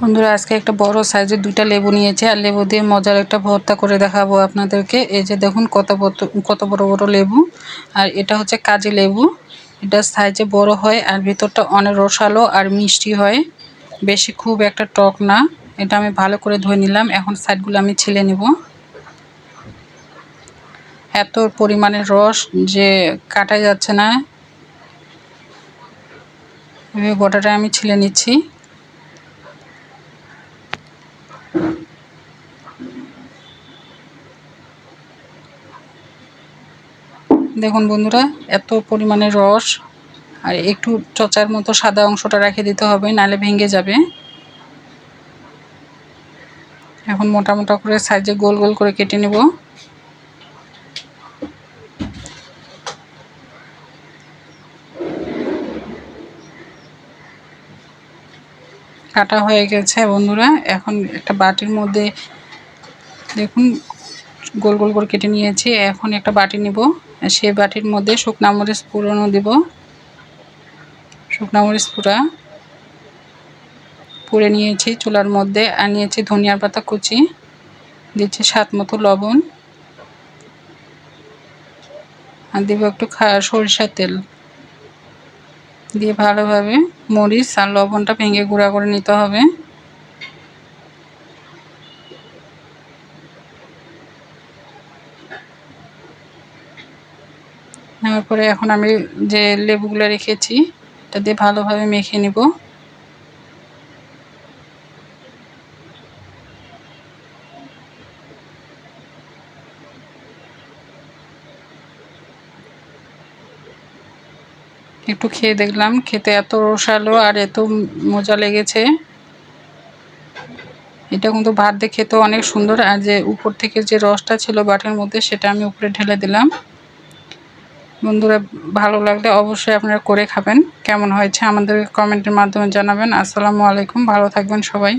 বন্ধুরা, আজকে একটা বড় সাইজের দুইটা লেবু নিয়েছে, আর লেবু দিয়ে মজার একটা ভর্তা করে দেখাবো আপনাদেরকে। এই যে দেখুন কত কত বড় বড় লেবু, আর এটা হচ্ছে কাজি লেবু। এটা সাইজে বড় হয়, আর ভিতরটা অনেক রসালো আর মিষ্টি হয়। বেশি খুব একটা টক না। এটা আমি ভালো করে ধুয়ে নিলাম। এখন সাইডগুলো আমি ছিলে নেব। এত পরিমাণের রস যে কাটা যাচ্ছে না। গোটাটা আমি ছিলে নিচ্ছি। দেখুন বন্ধুরা, এত পরিমাণে রস আর একটু চচার মতো সাদা অংশটা রেখে দিতে হবে নালে ভেঙে যাবে। এখন মোটা মোটা করে সাইজে গোল গোল করে কেটে নেব। কাটা হয়ে গেছে বন্ধুরা, এখন একটা বাটির মধ্যে দেখুন, গোল গোল করে কেটে নিয়েছি, এখন একটা বাটি নিব। সেই বাটির মধ্যে শুকনা মরিচ পুরনো দেব। শুকনা মরিচ পুরা পুড়ে নিয়েছি, চুলার মধ্যে, আর নিয়েছি ধনিয়ার পাতা কুচি। দিচ্ছি স্বাদ মতো লবণ। আর দেবো একটু সরিষার তেল। দিয়ে ভালোভাবে মরিচ আর লবণটা ভেঙে গুঁড়া করে নিতে হবে। নেওয়ার পরে এখন আমি যে লেবুগুলো রেখেছি, এটা দিয়ে ভালোভাবে মেখে নেব। একটু খেয়ে দেখলাম, খেতে এত রসালো আর এত মজা লেগেছে। এটা কিন্তু ভাত দিয়ে খেতে অনেক সুন্দর, আর যে উপর থেকে যে রসটা ছিল বাটের মধ্যে, সেটা আমি উপরে ঢেলে দিলাম। বন্ধুরা, ভালো লাগলে অবশ্যই আপনারা করে খাবেন। কেমন হয়েছে আমাদের কমেন্টের মাধ্যমে জানাবেন। আসসালামু আলাইকুম, ভালো থাকবেন সবাই।